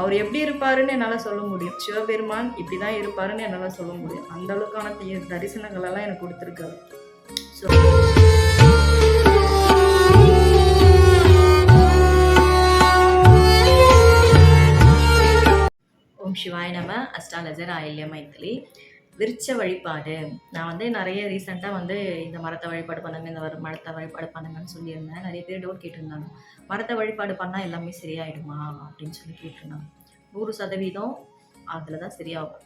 அவர் எப்படி இருப்பாருன்னு என்னால் சொல்ல முடியும். சிவபெருமான் இப்படி தான் இருப்பாருன்னு என்னால் சொல்ல முடியும். அந்த அளவுக்கான தீ தரிசனங்களெல்லாம் எனக்கு கொடுத்துருக்காரு. ஸோ ஓம் சிவாய நம அஸ்டாலஜர் ஆயில்ய மைத்திலி விருட்ச வழிபாடு. நான் வந்து நிறைய ரீசெண்டாக வந்து இந்த மரத்தை வழிபாடு பண்ணுங்க இந்த வர- மரத்தை வழிபாடு பண்ணுங்கன்னு சொல்லியிருந்தேன். நிறைய பேர் டவுட் கேட்டிருந்தாங்க. மரத்தை வழிபாடு பண்ணால் எல்லாமே சரியாயிடுமா? அப்படின்னு சொல்லி கேட்டிருந்தாங்க. நூறு சதவீதம் அதில் தான் சரியாகும்.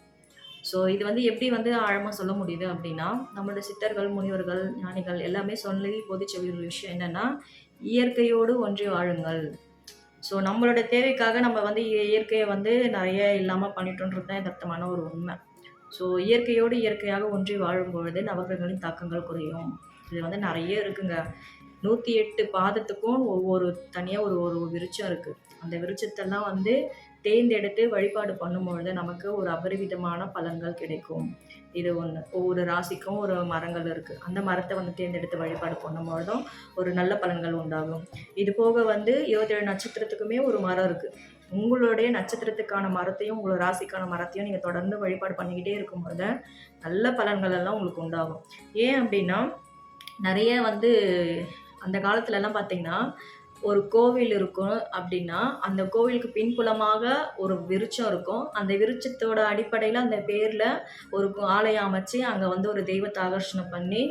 ஸோ இது வந்து எப்படி வந்து ஆழமாக சொல்ல முடியுது அப்படின்னா நம்மளோட சித்தர்கள் முனிவர்கள் ஞானிகள் எல்லாமே சொல்லி போதிச்ச ஒரு விஷயம் என்னென்னா இயற்கையோடு ஒன்றி வாழுங்கள். ஸோ நம்மளோட தேவைக்காக நம்ம வந்து இயற்கையை வந்து நிறைய இல்லாமல் பண்ணிட்டோன்றது தான் யதார்த்தமான ஒரு உண்மை. ஸோ இயற்கையோடு இயற்கையாக ஒன்றி வாழும்பொழுது நவகிரகங்களின் தாக்கங்கள் குறையும். இது வந்து நிறைய இருக்குங்க. நூற்றி எட்டு பாதத்துக்கும் ஒவ்வொரு தனியாக ஒரு ஒரு விருட்சம் இருக்குது அந்த விருட்சத்தெல்லாம் வந்து தேர்ந்தெடுத்து வழிபாடு பண்ணும்பொழுது நமக்கு ஒரு அபரிவிதமான பலன்கள் கிடைக்கும். இது ஒன்று ஒவ்வொரு ராசிக்கும் ஒரு மரங்கள் இருக்குது அந்த மரத்தை வந்து தேர்ந்தெடுத்து வழிபாடு பண்ணும்பொழுதும் ஒரு நல்ல பலன்கள் உண்டாகும். இது போக வந்து இருபத்தேழு நட்சத்திரத்துக்குமே ஒரு மரம் இருக்குது உங்களுடைய நட்சத்திரத்துக்கான மரத்தையும் உங்களோட ராசிக்கான மரத்தையும் நீங்கள் தொடர்ந்து வழிபாடு பண்ணிக்கிட்டே இருக்கும்போது நல்ல பலன்கள் எல்லாம் உங்களுக்கு உண்டாகும். ஏன் அப்படின்னா நிறைய வந்து அந்த காலத்துலலாம் பார்த்தீங்கன்னா ஒரு கோவில் இருக்கும் அப்படின்னா அந்த கோவிலுக்கு பின்புலமாக ஒரு விருட்சம் இருக்கும். அந்த விருட்சத்தோட அடிப்படையில் அந்த பேரில் ஒரு ஆலயம் அமைச்சு அங்கே வந்து ஒரு தெய்வத்தை ஆகர்ஷணம் பண்ணி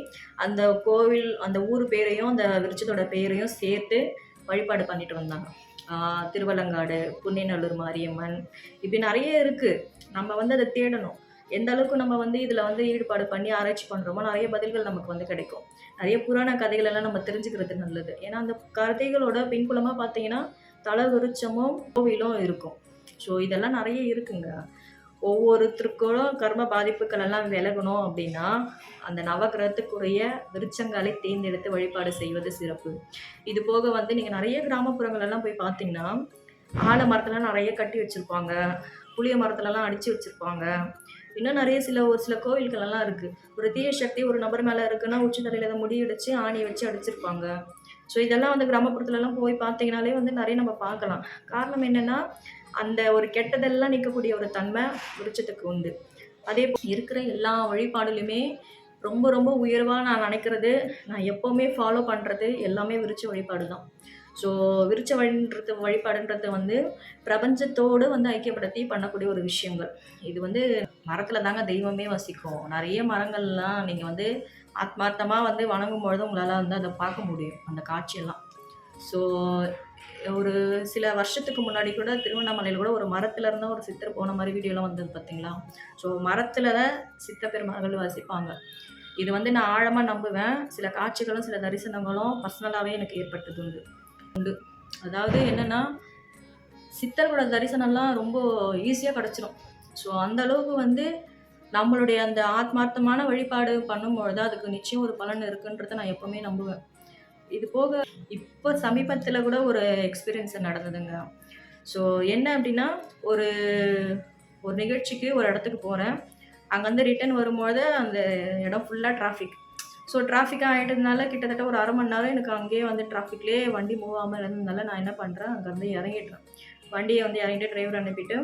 அந்த கோவில் அந்த ஊர் பேரையும் அந்த விருட்சத்தோட பேரையும் சேர்த்து வழிபாடு பண்ணிட்டு வந்தாங்க. திருவலங்காடு புன்னிநல்லூர் மாரியம்மன் இப்படி நிறைய இருக்குது நம்ம வந்து அதை தேடணும். எந்த அளவுக்கு நம்ம வந்து இதில் வந்து ஈடுபாடு பண்ணி ஆராய்ச்சி பண்ணுறோமோ நிறைய பதில்கள் நமக்கு வந்து கிடைக்கும். நிறைய புராண கதைகள் எல்லாம் நம்ம தெரிஞ்சுக்கிறது நல்லது. ஏன்னா அந்த கதைகளோட பின்புலமாக பார்த்தீங்கன்னா தலை விருச்சமும் கோவிலும் இருக்கும். ஸோ இதெல்லாம் நிறைய இருக்குங்க. ஒவ்வொருத்தருக்கும் கர்ம பாதிப்புகள் எல்லாம் விலகணும் அப்படின்னா அந்த நவகிரகத்துக்குரிய விருச்சங்களை தேர்ந்தெடுத்து வழிபாடு செய்வது சிறப்பு. இது போக வந்து நீங்கள் நிறைய கிராமப்புறங்கள் எல்லாம் போய் பார்த்தீங்கன்னா ஆல மரத்துலாம் நிறைய கட்டி வச்சுருப்பாங்க. புளிய மரத்துலலாம் அடித்து வச்சுருப்பாங்க. இன்னும் நிறைய சில ஒரு சில கோவில்கள் எல்லாம் இருக்குது ஒரு தீய சக்தி ஒரு நபர் மேலே இருக்குன்னா உச்சத்தலையில் அதை முடி அடித்து ஆணி வச்சு அடிச்சிருப்பாங்க. ஸோ இதெல்லாம் வந்து கிராமப்புறத்துலலாம் போய் பார்த்தீங்கனாலே வந்து நிறைய நம்ம பார்க்கலாம். காரணம் என்னென்னா அந்த ஒரு கெட்டதெல்லாம் நிற்கக்கூடிய ஒரு தன்மை விருட்சத்துக்கு உண்டு. அதே போல் இருக்கிற எல்லா வழிபாடுலையுமே ரொம்ப ரொம்ப உயர்வாக நான் நினைக்கிறது நான் எப்போவுமே ஃபாலோ பண்ணுறது எல்லாமே விரிச்ச வழிபாடு தான் ஸோ விரிச்ச வழின்றது வழிபாடுன்றது வந்து பிரபஞ்சத்தோடு வந்து ஐக்கியப்படுத்தி பண்ணக்கூடிய ஒரு விஷயங்கள். இது வந்து மரத்தில் தாங்க தெய்வமே வசிக்கும். நிறைய மரங்கள்லாம் நீங்கள் வந்து ஆத்மார்த்தமாக வந்து வணங்கும் பொழுது உங்களால் வந்து அதை பார்க்க முடியும் அந்த காட்சியெல்லாம். ஸோ ஒரு சில வருஷத்துக்கு முன்னாடி கூட திருவண்ணாமலையில் கூட ஒரு மரத்தில் இருந்தால் ஒரு சித்தர் போன மாதிரி வீடியோலாம் வந்தது பார்த்தீங்களா ஸோ மரத்தில் தான் சித்த பெருமகள் வசிப்பாங்க. இது வந்து நான் ஆழமாக நம்புவேன். சில காட்சிகளும் சில தரிசனங்களும் பர்சனலாகவே எனக்கு ஏற்பட்டது உண்டு. உண்டு. அதாவது என்னென்னா சித்தர்களோட தரிசனம்லாம் ரொம்ப ஈஸியாக கிடச்சிரும். ஸோ அந்த அளவுக்கு வந்து நம்மளுடைய அந்த ஆத்மார்த்தமான வழிபாடு பண்ணும்பொழுது அதுக்கு நிச்சயம் ஒரு பலன் இருக்குன்றதை நான் எப்போவுமே நம்புவேன். இது போக இப்போ சமீபத்தில் கூட ஒரு எக்ஸ்பீரியன்ஸ் நடந்ததுங்க. ஸோ என்ன அப்படின்னா ஒரு ஒரு நிகழ்ச்சிக்கு ஒரு இடத்துக்கு போகிறேன் அங்கேருந்து ரிட்டர்ன் வரும்போது அந்த இடம் ஃபுல்லாக டிராஃபிக் ஸோ டிராஃபிக் ஆகிட்டதுனால கிட்டத்தட்ட ஒரு அரை மணி நேரம் எனக்கு அங்கேயே வந்து டிராஃபிக்லேயே வண்டி மூவ் ஆகாமல் இருந்ததுனால நான் என்ன பண்ணுறேன் அங்கேருந்து இறங்கிடுறேன். வண்டியை வந்து இறங்கிட்டு டிரைவர் அனுப்பிட்டு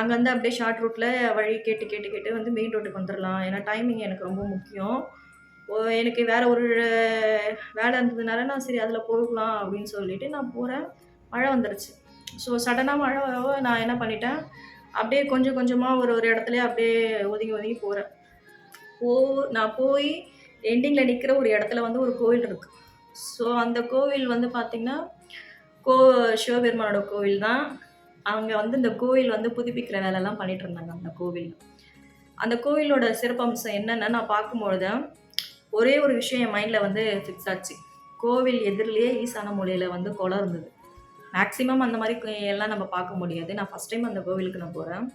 அங்கேருந்து அப்படியே ஷார்ட் ரூட்டில் வழி கேட்டு கேட்டு கேட்டு வந்து மெயின் ரோட்டுக்கு வந்துடலாம் ஏன்னா டைமிங் எனக்கு ரொம்ப முக்கியம். எனக்கு வேற ஒரு வேலை இருந்ததுனால நான் சரி அதில் போகலாம் அப்படின்னு சொல்லிட்டு நான் போகிறேன் மழை வந்துருச்சு. ஸோ சடனாக மழை வரவோ நான் என்ன பண்ணிட்டேன்? அப்படியே கொஞ்சம் கொஞ்சமாக ஒரு ஒரு இடத்துல அப்படியே ஒதுங்கி ஒதுங்கி போகிறேன் போ நான் போய் எண்டிங்கில் நிற்கிற ஒரு இடத்துல வந்து ஒரு கோவில் இருக்குது ஸோ அந்த கோவில் வந்து பார்த்திங்கன்னா கோ சிவபெருமானோட கோவில் தான். அங்கே வந்து இந்த கோவில் வந்து புதுப்பிக்கிற வேலைலாம் பண்ணிகிட்டு இருந்தாங்க அந்த கோவில் அந்த கோவிலோட சிறப்பம்சம் என்னென்னு நான் பார்க்கும்பொழுது ஒரே ஒரு விஷயம் என் மைண்டில் வந்து ஃபிக்ஸ் ஆச்சு. கோவில் எதிரிலேயே ஈசான மூலையில் வந்து குளம் இருந்தது. மேக்ஸிமம் அந்த மாதிரி எல்லாம் நம்ம பார்க்க முடியாது. நான் ஃபஸ்ட் டைம் அந்த கோவிலுக்கு நான் போகிறேன்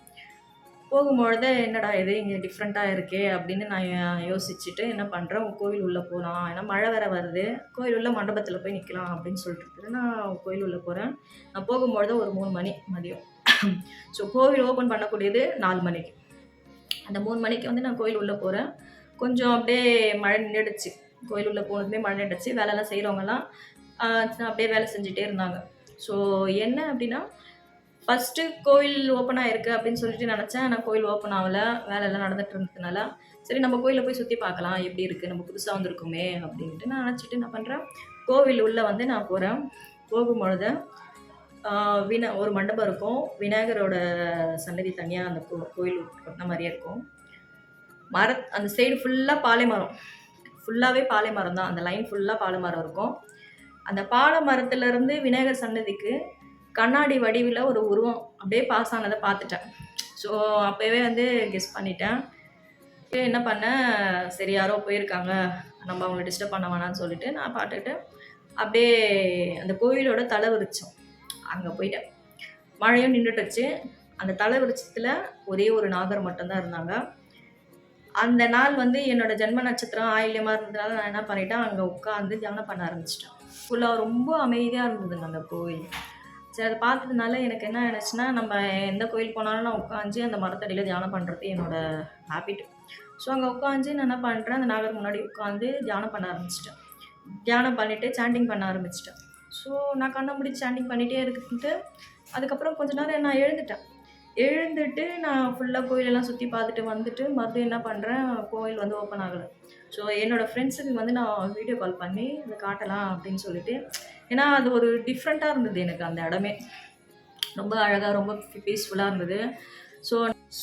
போகும்பொழுது என்னடா இது இங்கே டிஃப்ரெண்ட்டாக இருக்கே அப்படின்னு நான் யோசிச்சுட்டு என்ன பண்ணுறேன் கோவில் உள்ளே போகலாம் ஏன்னா மழை வேற வருது. கோயில் உள்ள மண்டபத்தில் போய் நிற்கலாம் அப்படின்னு சொல்லிட்டு நான் கோயில் உள்ளே போகிறேன் நான் போகும்பொழுது ஒரு மூணு மணி மதியம். ஸோ கோவில் ஓப்பன் பண்ணக்கூடியது நாலு மணிக்கு. அந்த மூணு மணிக்கு வந்து நான் கோயில் உள்ளே போகிறேன் கொஞ்சம் அப்படியே மழை நின்றுடுச்சு. கோயில் உள்ளே போனதுமே மழை நின்றுடுச்சு. வேலைலாம் செய்கிறவங்கலாம் அப்படியே வேலை செஞ்சுட்டே இருந்தாங்க. ஸோ என்ன அப்படின்னா ஃபஸ்ட்டு கோயில் ஓப்பன் ஆயிருக்கு அப்படின்னு சொல்லிட்டு நினச்சேன். ஆனால் கோயில் ஓப்பன் ஆகல. வேலையெல்லாம் நடந்துட்டு இருந்ததுனால சரி நம்ம கோயிலில் போய் சுற்றி பார்க்கலாம். எப்படி இருக்குது நம்ம புதுசாக வந்திருக்குமே அப்படின்ட்டு நான் நினச்சிட்டு என்ன பண்ணுறேன் கோவில் உள்ளே வந்து நான் போகிறேன் போகும்பொழுது ஆஹ் வினா ஒரு மண்டபம் இருக்கும். விநாயகரோட சன்னதி தனியாக அந்த கோ கோயில் கொட்டின மாதிரியே இருக்கும். மர அந்த சைடு ஃபுல்லாக பாலை மரம் ஃபுல்லாகவே பாலை மரம் தான். அந்த லைன் ஃபுல்லாக பாலை மரம் இருக்கும். அந்த பாலை மரத்துலேருந்து விநாயகர் சன்னதிக்கு கண்ணாடி வடிவில் ஒரு உருவம் அப்படியே பாஸ் ஆனதை பார்த்துட்டேன். ஸோ அப்போவே வந்து கெஸ் பண்ணிட்டேன். என்ன பண்ணேன் சரி யாரோ போயிருக்காங்க. நம்ம அவங்கள டிஸ்டர்ப் பண்ண வேணாம்னு சொல்லிட்டு நான் பாட்டுக்கிட்டு அப்படியே அந்த கோயிலோட தலை விரிச்சோம். அங்கே போயிட்டேன். மழையும் நின்றுட்டுச்சு அந்த தலை விரிச்சத்தில் ஒரே ஒரு நாகர் மட்டும்தான் இருந்தாங்க. அந்த நாள் வந்து என்னோட ஜென்ம நட்சத்திரம் ஆயில்யமாக இருந்ததுனால நான் என்ன பண்ணிட்டேன் அங்கே உட்காந்து தியானம் பண்ண ஆரம்பிச்சிட்டேன். ஃபுல்லாக ரொம்ப அமைதியாக இருந்ததுங்க அந்த கோயில். சரி அதை பார்த்ததுனால எனக்கு என்ன ஆயிடுச்சுன்னா நம்ம எந்த கோயில் போனாலும் நான் உட்காந்து அந்த மரத்தடியில் தியானம் பண்ணுறது என்னோட ஹேபிட் ஸோ அங்கே உட்காந்து நான் என்ன பண்ணுறேன் அந்த நாகர் முன்னாடி உட்காந்து தியானம் பண்ண ஆரம்பிச்சிட்டேன். தியானம் பண்ணிவிட்டு சாண்டிங் பண்ண ஆரம்பிச்சிட்டேன். ஸோ நான் கண்ணை முடிச்சு சாண்டிங் பண்ணிகிட்டே இருந்துட்டு அதுக்கப்புறம் கொஞ்ச நேரம் நான் எழுந்துட்டேன். எழுந்துட்டு நான் ஃபுல்லாக கோயிலெல்லாம் சுற்றி பார்த்துட்டு வந்துட்டு மறுபடியும் என்ன பண்ணுறேன் கோயில் வந்து ஓப்பன் ஆகலை. ஸோ என்னோடய ஃப்ரெண்ட்ஸுக்கு வந்து நான் வீடியோ கால் பண்ணி இதை காட்டலாம் அப்படின்னு சொல்லிட்டு ஏன்னா அது ஒரு டிஃப்ரெண்ட்டாக இருந்தது எனக்கு அந்த இடமே. ரொம்ப அழகாக ரொம்ப பீஸ்ஃபுல்லாக இருந்தது. ஸோ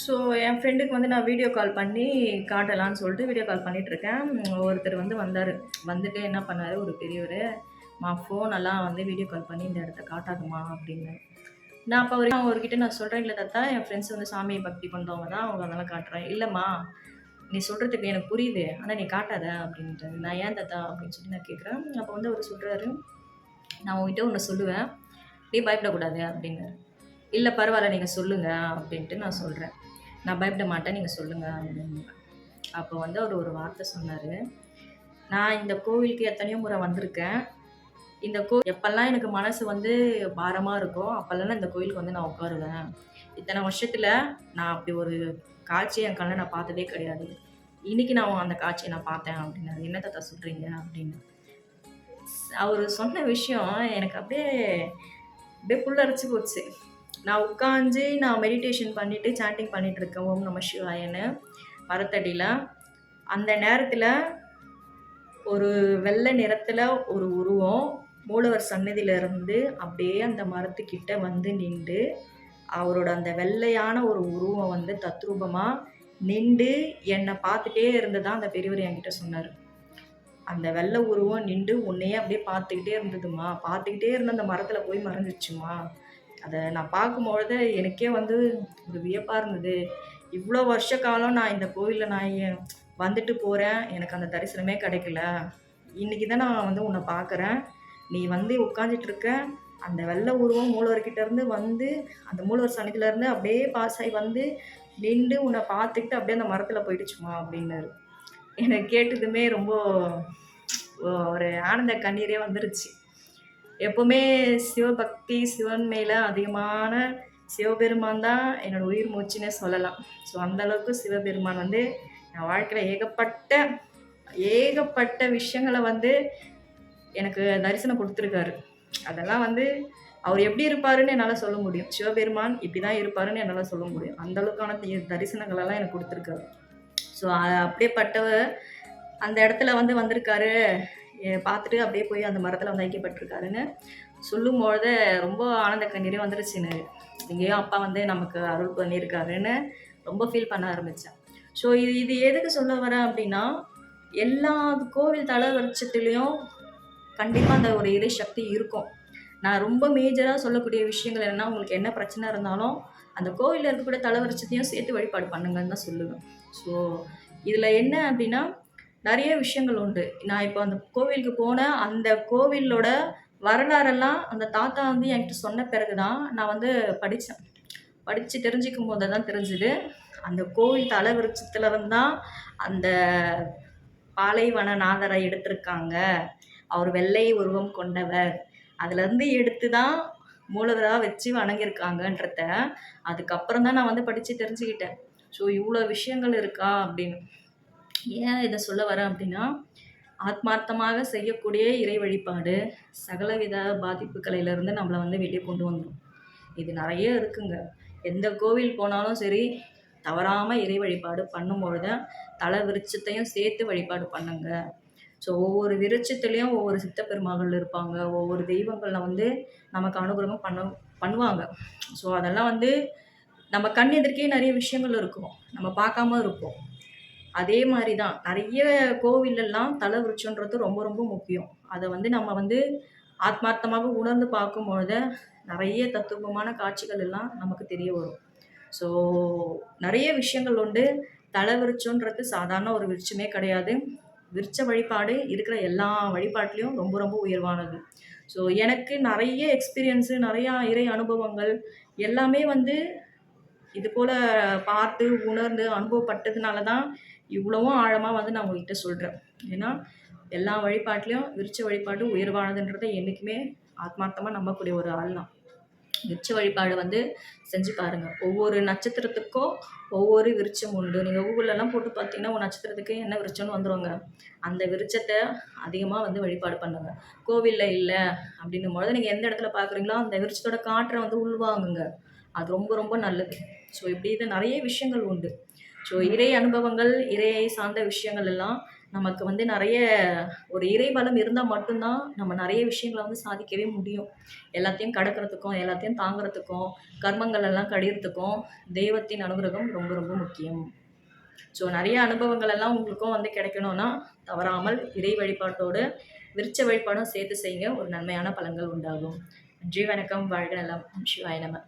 ஸோ என் ஃப்ரெண்டுக்கு வந்து நான் வீடியோ கால் பண்ணி காட்டலான்னு சொல்லிட்டு வீடியோ கால் பண்ணிகிட்ருக்கேன் ஒருத்தர் வந்து வந்தார். வந்துட்டு என்ன பண்ணார் ஒரு பெரியவர் மா ஃபோனெல்லாம் வந்து வீடியோ கால் பண்ணி இந்த இடத்த காட்டாதுமா அப்படின்னு. நான் அப்போ வரைக்கும் அவர்கிட்ட நான் சொல்கிறேன் இல்லை தாத்தா என் ஃப்ரெண்ட்ஸ் வந்து சாமியை பக்தி பண்ணுறவங்க தான் அவங்க அதெல்லாம் காட்டுறேன் இல்லைம்மா நீ சொல்கிறதுக்கு எனக்கு புரியுது ஆனால் நீ காட்டாத அப்படின்ட்டு. நான் ஏன் தாத்தா அப்படின்னு சொல்லி நான் கேட்குறேன் அப்போ வந்து அவர் சொல்கிறாரு நான் உங்ககிட்ட ஒன்று சொல்லுவேன். நீ பயப்படக்கூடாது அப்படின்னு இல்லை பரவாயில்ல நீங்கள் சொல்லுங்கள் அப்படின்ட்டு நான் சொல்கிறேன் நான் பயப்பட மாட்டேன் நீங்கள் சொல்லுங்கள் அப்படின்னு அப்போ வந்து அவர் ஒரு வார்த்தை சொன்னார். நான் இந்த கோவிலுக்கு எத்தனையோ முறை வந்திருக்கேன். இந்த கோ எப்பெல்லாம் எனக்கு மனசு வந்து பாரமாக இருக்கோ அப்போல்லாம் இந்த கோயிலுக்கு வந்து நான் உட்காருவேன். இத்தனை வருஷத்தில் நான் அப்படி ஒரு காட்சியை என் கண்ணை நான் பார்த்ததே கிடையாது. இன்னைக்கு நான் அந்த காட்சியை நான் பார்த்தேன் அப்படின்னாரு. என்ன தாத்தா சொல்கிறீங்க அப்படின்னு. அவர் சொன்ன விஷயம் எனக்கு அப்படியே அப்படியே புல்லரைச்சி போச்சு. நான் உட்காந்து நான் மெடிடேஷன் பண்ணிவிட்டு சாண்டிங் பண்ணிட்டு இருக்கேன். ஓம் நம்ம சிவாயன்னு மரத்தடியில். அந்த நேரத்தில் ஒரு வெள்ளை நிறத்தில் ஒரு உருவம் மூலவர் சன்னதியிலிருந்து அப்படியே அந்த மரத்துக்கிட்ட வந்து நின்று அவரோட அந்த வெள்ளையான ஒரு உருவம் வந்து தத்ரூபமாக நின்று என்னை பார்த்துட்டே இருந்ததா அந்த பெரியவர் என்கிட்ட சொன்னார். அந்த வெள்ளை உருவம் நின்று உன்னையே அப்படியே பார்த்துக்கிட்டே இருந்ததுமா? பார்த்துக்கிட்டே இருந்த அந்த மரத்தில் போய் மறைஞ்சிச்சுமா அதை நான் பார்க்கும்பொழுது எனக்கே வந்து ஒரு வியப்பாக இருந்தது. இவ்வளோ வருஷ காலம் நான் இந்த கோயிலில் நான் வந்துட்டு போகிறேன் எனக்கு அந்த தரிசனமே கிடைக்கல. இன்றைக்கி தான் நான் வந்து உன்னை பார்க்குறேன். நீ வந்து உட்காந்துட்டு இருக்க அந்த வெள்ளை உருவம் மூலவர்கிட்ட இருந்து வந்து அந்த மூலவர் சன்னிதியில இருந்து அப்படியே பாஸ் ஆகி வந்து நின்று உன்னை பார்த்துக்கிட்டு அப்படியே அந்த மரத்தில் போயிடுச்சுமா அப்படின்னாரு. எனக்கு கேட்டதுமே ரொம்ப ஒரு ஆனந்த கண்ணீரே வந்துருச்சு. எப்போவுமே சிவபக்தி சிவன் மேலே அதிகமான சிவபெருமான் தான் என்னோடய உயிர் மூச்சுன்னே சொல்லலாம். ஸோ அந்தளவுக்கு சிவபெருமான் வந்து என் வாழ்க்கையில் ஏகப்பட்ட ஏகப்பட்ட விஷயங்களை வந்து எனக்கு தரிசனம் கொடுத்துருக்காரு. அதெல்லாம் வந்து அவர் எப்படி இருப்பாருன்னு என்னால் சொல்ல முடியும். சிவபெருமான் இப்படி தான் இருப்பாருன்னு என்னால் சொல்ல முடியும். அந்த அளவுக்கான தி- தரிசனங்களெல்லாம் எனக்கு கொடுத்துருக்காரு. ஸோ அப்படியேப்பட்டவர் அந்த இடத்துல வந்து வந்திருக்காரு. பார்த்துட்டு அப்படியே போய் அந்த மரத்தில் வந்து ஐக்கியப்பட்டிருக்காருன்னு சொல்லும்பொழுது ரொம்ப ஆனந்த கண்ணீரே வந்துருச்சுன்னு. எங்கேயோ அப்பா வந்து நமக்கு அருள் பண்ணியிருக்காருன்னு ரொம்ப ஃபீல் பண்ண ஆரம்பித்தேன் ஸோ இது இது எதுக்கு சொல்ல வரேன் அப்படின்னா எல்லா கோவில் தலை வருஷத்துலேயும் கண்டிப்பாக அந்த ஒரு இறை சக்தி இருக்கும். நான் ரொம்ப மேஜராக சொல்லக்கூடிய விஷயங்கள் என்னன்னா உங்களுக்கு என்ன பிரச்சனை இருந்தாலும் அந்த கோவிலில் இருக்கக்கூடிய தலைவரிச்சத்தையும் சேர்த்து வழிபாடு பண்ணுங்கன்னு தான் சொல்லுவேன். ஸோ இதில் என்ன அப்படின்னா நிறைய விஷயங்கள் உண்டு. நான் இப்போ அந்த கோவிலுக்கு போனேன். அந்த கோவிலோட வரலாறெல்லாம் அந்த தாத்தா வந்து என்கிட்ட சொன்ன பிறகு தான் நான் வந்து படித்தேன் படித்து தெரிஞ்சுக்கும் போது தான் தெரிஞ்சுது. அந்த கோவில் தலைவிருச்சத்துலேருந்து தான் அந்த பாலைவன நாதரை எடுத்திருக்காங்க. அவர் வெள்ளை உருவம் கொண்டவர். அதுலேருந்து எடுத்து தான் மூலவராக வச்சு வணங்கியிருக்காங்கன்றத அதுக்கப்புறம் தான் நான் வந்து படித்து தெரிஞ்சுக்கிட்டேன். ஸோ இவ்வளோ விஷயங்கள் இருக்கா அப்படின்னு. ஏன் இதை சொல்ல வரேன் அப்படின்னா ஆத்மார்த்தமாக செய்யக்கூடிய இறை வழிபாடு சகலவித பாதிப்புகளிலிருந்து நம்மளை வந்து வெளியே கொண்டு வந்துடும் இது நிறைய இருக்குங்க. எந்த கோவில் போனாலும் சரி தவறாமல் இறை வழிபாடு பண்ணும்பொழுது தலை விருட்சத்தையும் சேர்த்து வழிபாடு பண்ணுங்க. ஸோ ஒவ்வொரு விருட்சத்துலேயும் ஒவ்வொரு சித்தப்பெருமாகள் இருப்பாங்க. ஒவ்வொரு தெய்வங்களை வந்து நமக்கு அனுகிரகம் பண்ண பண்ணுவாங்க. ஸோ அதெல்லாம் வந்து நம்ம கண் எதிர்க்கே நிறைய விஷயங்கள் இருக்கும். நம்ம பார்க்காம இருப்போம். அதே மாதிரி தான் நிறைய கோவிலெல்லாம் தலை விருட்சன்றது ரொம்ப ரொம்ப முக்கியம். அதை வந்து நம்ம வந்து ஆத்மார்த்தமாக உணர்ந்து பார்க்கும்பொழுது நிறைய தத்துவமான காட்சிகள் எல்லாம் நமக்கு தெரிய வரும். ஸோ நிறைய விஷயங்கள் உண்டு. தலை விருட்சன்றது சாதாரண ஒரு விருட்சமே கிடையாது. விருச்ச வழிபாடு இருக்கிற எல்லா வழிபாட்டிலையும் ரொம்ப ரொம்ப உயர்வானது. ஸோ எனக்கு நிறைய எக்ஸ்பீரியன்ஸு நிறையா இறை அனுபவங்கள் எல்லாமே வந்து இது போல் பார்த்து உணர்ந்து அனுபவப்பட்டதுனால தான் இவ்வளவும் ஆழமாக வந்து நான் உங்கள்கிட்ட சொல்கிறேன் ஏன்னா எல்லா வழிபாட்டிலையும் விருச்ச வழிபாடு உயர்வானதுன்றதை என்றைக்குமே ஆத்மார்த்தமாக நம்பக்கூடிய ஒரு ஆள் தான் விருட்ச வழிபாடு வந்து செஞ்சு பாருங்கள் ஒவ்வொரு நட்சத்திரத்துக்கும் ஒவ்வொரு விருட்சம் உண்டு. நீங்கள் கூகுளெல்லாம் போட்டு பார்த்தீங்கன்னா ஒரு நட்சத்திரத்துக்கு என்ன விருட்சம்னு வந்துடுவாங்க அந்த விருட்சத்தை அதிகமாக வந்து வழிபாடு பண்ணுங்க. கோவிலில் இல்லை அப்படின்னும் பொழுது நீங்கள் எந்த இடத்துல பார்க்குறீங்களோ அந்த விருட்சத்தோட காற்றை வந்து உள்வாங்குங்க அது ரொம்ப ரொம்ப நல்லது. ஸோ இப்படி இது நிறைய விஷயங்கள் உண்டு. ஸோ இறை அனுபவங்கள் இறையை சார்ந்த விஷயங்கள் எல்லாம் நமக்கு வந்து நிறைய ஒரு இறை பலம் இருந்தால் மட்டும்தான் நம்ம நிறைய விஷயங்களை வந்து சாதிக்கவே முடியும். எல்லாத்தையும் கடக்கிறதுக்கும் எல்லாத்தையும் தாங்கிறதுக்கும் கர்மங்கள் எல்லாம் கடிகிறதுக்கும் தெய்வத்தின் அனுகிரகம் ரொம்ப ரொம்ப முக்கியம். ஸோ நிறைய அனுபவங்கள் எல்லாம் உங்களுக்கும் வந்து கிடைக்கணும்னா தவறாமல் இறை வழிபாட்டோடு விருச்ச வழிபாடும் சேர்த்து செய்யுங்க ஒரு நன்மையான பலன்கள் உண்டாகும். நன்றி வணக்கம். வாழ்க நலம். சிவாய நம.